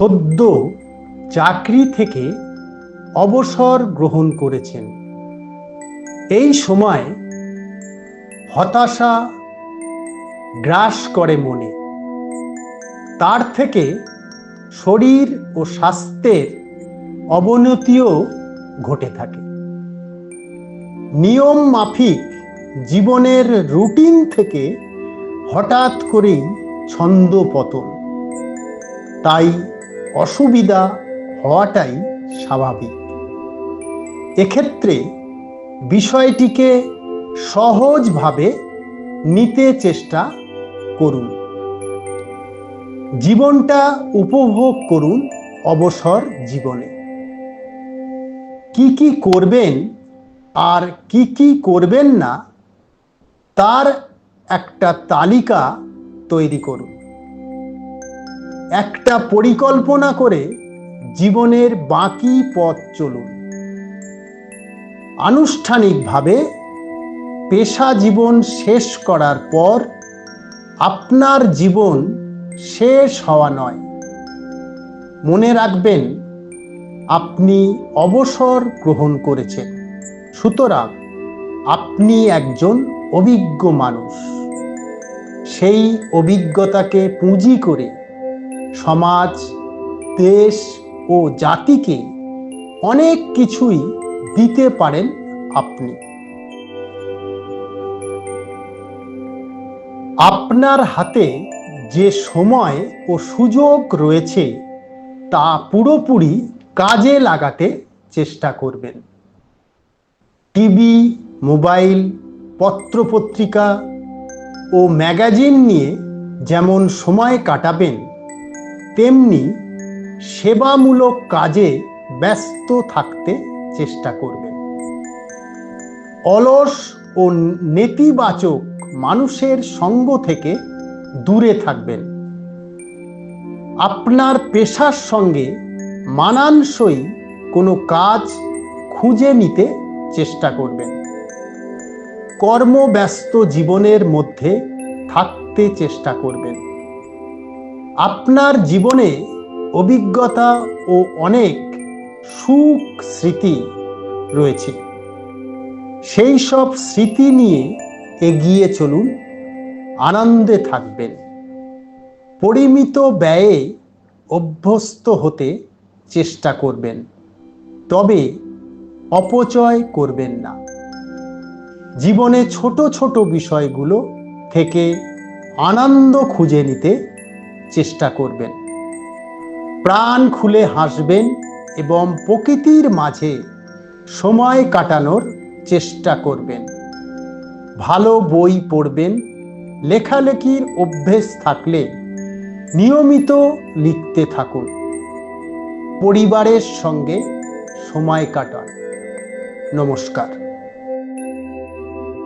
সদ্য চাকরি থেকে অবসর গ্রহণ করেছেন। এই সময় হতাশা গ্রাস করে মনে। তার থেকে শরীর ও স্বাস্থ্যের অবনতিও ঘটে থাকে। নিয়ম মাফিক জীবনের রুটিন থেকে হঠাৎ করেই ছন্দ পতন। তাই অসুবিধা হওয়াটাই স্বাভাবিক। এক্ষেত্রে বিষয়টিকে সহজভাবে নিতে চেষ্টা করুন। জীবনটা উপভোগ করুন অবসর জীবনে। কি কি করবেন আর কি কি করবেন না, তার একটা তালিকা তৈরি করুন। একটা পরিকল্পনা করে জীবনের বাকি পথ চলুন। আনুষ্ঠানিকভাবে পেশা জীবন শেষ করার পর আপনার জীবন শেষ হওয়া নয়। মনে রাখবেন, আপনি অবসর গ্রহণ করেছেন। সুতরাং আপনি একজন অভিজ্ঞ মানুষ। সেই অভিজ্ঞতাকে পুঁজি করে সমাজ, দেশ ও জাতিকে অনেক কিছুই দিতে পারেন আপনি। আপনার হাতে যে সময় ও সুযোগ রয়েছে, তা পুরোপুরি কাজে লাগাতে চেষ্টা করবেন। টিভি, মোবাইল, পত্রপত্রিকা ও ম্যাগাজিন নিয়ে যেমন সময় কাটাবেন তেমনি সেবামূলক কাজে ব্যস্ত থাকতে চেষ্টা করবেন। অলস ও নেতিবাচক মানুষের সঙ্গ থেকে দূরে থাকবেন। আপনার পেশার সঙ্গে মানানসই কোনো কাজ খুঁজে নিতে চেষ্টা করবেন। কর্মব্যস্ত জীবনের মধ্যে থাকতে চেষ্টা করবেন। আপনার জীবনে অভিজ্ঞতা ও অনেক সুখ স্মৃতি রয়েছে। সেই সব স্মৃতি নিয়ে এগিয়ে চলুন, আনন্দে থাকবেন। পরিমিত ব্যয়ে অভ্যস্ত হতে চেষ্টা করবেন, তবে অপচয় করবেন না। জীবনে ছোট ছোট বিষয়গুলো থেকে আনন্দ খুঁজে নিতে চেষ্টা করবেন। প্রাণ খুলে হাসবেন এবং প্রকৃতির মাঝে সময় কাটানোর চেষ্টা করবেন। ভালো বই পড়বেন, লেখালেখির অভ্যেস থাকলে নিয়মিত লিখতে থাকুন। পরিবারের সঙ্গে সময় কাটান। নমস্কার।